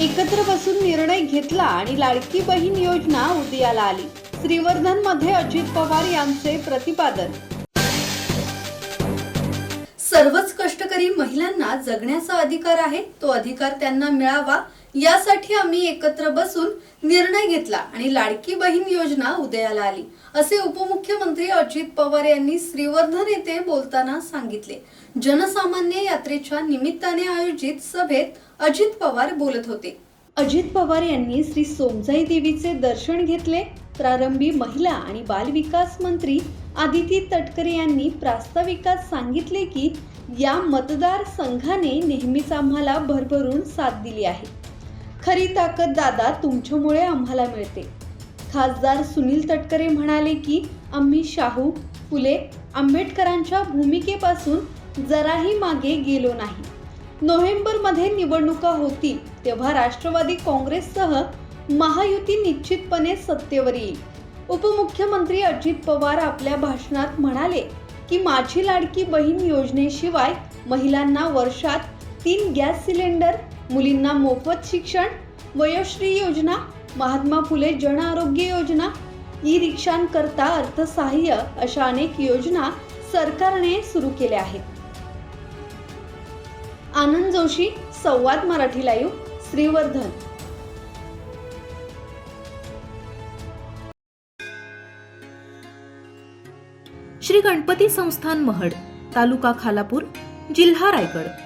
एकत्र बसून निर्णय घेतला आणि लाडकी बहीण योजना उदयाला आली. श्रीवर्धनमध्ये अजित पवार यांचे प्रतिपादन. सर्वच कष्टकरी महिलांना जगण्याचा अधिकार आहे. तो अधिकार त्यांना मिळावा. यासाठी आम्ही एकत्र बसून निर्णय घेतला आणि लाडकी बहीण योजना उदयाला आली असे उपमुख्यमंत्री अजित पवार यांनी श्रीवर्धन येथे बोलताना सांगितले. जनसामान्य यात्रेच्या निमित्ताने आयोजित सभेत अजित पवार बोलत होते. अजित पवार यांनी श्री सोमजाई देवीचे दर्शन घेतले. प्रारंभी महिला आणि बालविकास मंत्री आदिती तटकरे यांनी प्रास्ताविकात सांगितले की या मतदारसंघाने नेहमीच आम्हाला भरभरून साथ दिली आहे. खरी ताकद दादा तुमच्यामुळे आम्हाला मिळते. खासदार सुनील तटकरे म्हणाले की आम्ही शाहू फुले आंबेडकरांच्या भूमिकेपासून जराही मागे गेलो नाही. नोव्हेंबरमध्ये निवडणुका होतील तेव्हा राष्ट्रवादी काँग्रेससह महायुती निश्चितपणे सत्तेवर येईल. उपमुख्यमंत्री अजित पवार आपल्या भाषणात म्हणाले की माझी लाडकी बहीण योजनेशिवाय महिलांना वर्षात तीन गॅस सिलेंडर मुलींना मोफत शिक्षण वयोश्री योजना महात्मा फुले जन आरोग्य योजना ई रिक्षांकरता अर्थसहाय्य अशा अनेक योजना सरकारने सुरू केल्या आहेत. आनंद जोशी संवाद मराठी लाईव्ह श्रीवर्धन. श्री गणपती संस्थान महड तालुका खालापूर जिल्हा रायगड.